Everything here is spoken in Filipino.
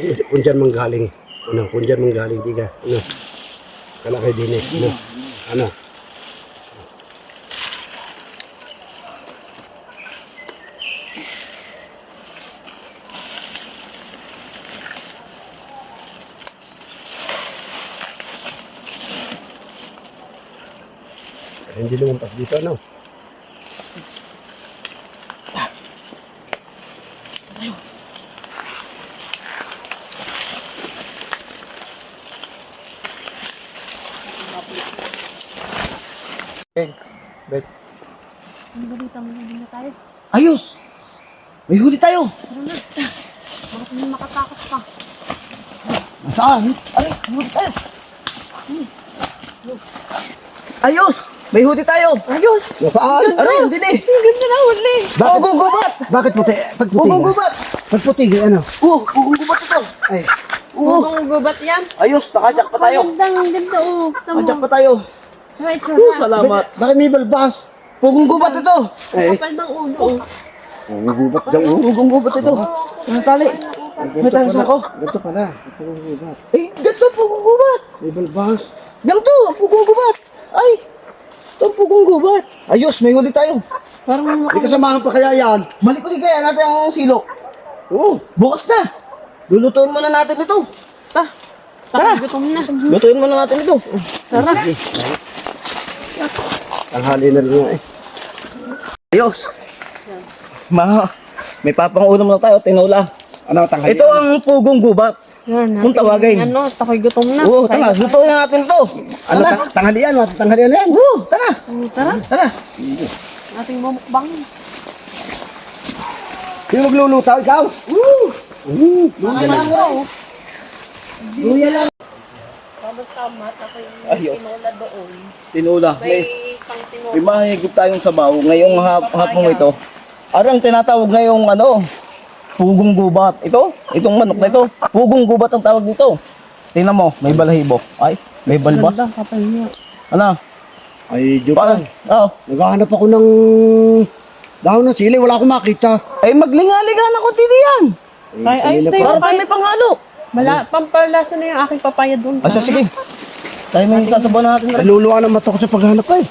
kung dyan manggaling. Ano, kung dyan manggaling, di ka. Ano, kalaki din eh. Ano, ano. Hindi lumampas dito, ano? Eh, bet. Ang balita mo na tayo. Ayos! May huli tayo! Tara na. Bakit hindi makatakot pa? Nasaan? Ay, may huli tayo! Ayos! May huli tayo! Ayos! Nasaan? Aray, hindi eh! Ang ganda na huli! Bakit? Pugugubat! Bakit puti? Pag puti Pugugubat! Pag puti, ano? Oh, pugugubat ito! Ay, Oh, Mukhang gubat yan. ayos! Nakajak pa tayo! Ang ganda, ang ganda oh. Tamo. Nakajak pa tayo! Right, Oh, sarap. salamat! bakit, bakit may balbas? Pugugubat ito! Ay, Kapal ng ulo. oh. gugubat daw. oh. Pugugubat ito! Ang tali! May tayo sa ako! Ganito pala. Gugubat. Eh, ganito pugugubat! May balbas. Ganito! Pugugubat! Ay! Ito ang pugugubat! Ayos! May huli tayo! Parang May mukhang kasamahan pa kaya yan? Balik ulit kaya natin ang silok! Oo. Bukas na! Lulutuin muna natin ito! ta. Tara. Tara. Gutom na. Lutuin muna natin ito! Tara. Tanghali na rin nga eh. Ayos! Ma, may papangulam na tayo, tinola. Ano, tanghali? Ito ang pugong gubat. Yan, Kung tawagin. Ano, takoy gutom na. Oo, tara, lutuin na natin ito. Ano, Tara, tang- tanghalian? Tanghalian na yan. Oo, tara, Oh, tara. tara. Ating mamukbang. Sino magluluto? Ikaw? Woo! Woo! Luya lang. Luya lang. Tapos tama, ako yung Ayos. tinola doon. Tinola. May May, pang tinola. may mahigop tayong sabaw. Ngayong hap hapong ito. Arang tinatawag ngayong ano, pugong gubat. Ito, itong manok na ito. Pugong gubat ang tawag dito. Tingnan mo, may balahibo. Ay, may balbas. Ganda, kapal niya. Ano? Ay, lang. Oo. Naghahanap ako ng dahon ng sili. Wala akong makita. Ay, maglinga-linga na ko titi yan. Ay, ayos na Para yun. tayo may panghalo. Mala, pampalasa na yung aking papaya doon. Asa, sige. Tayo may sasabaw na natin. Naluluwa na mata ko sa paghanap ko eh.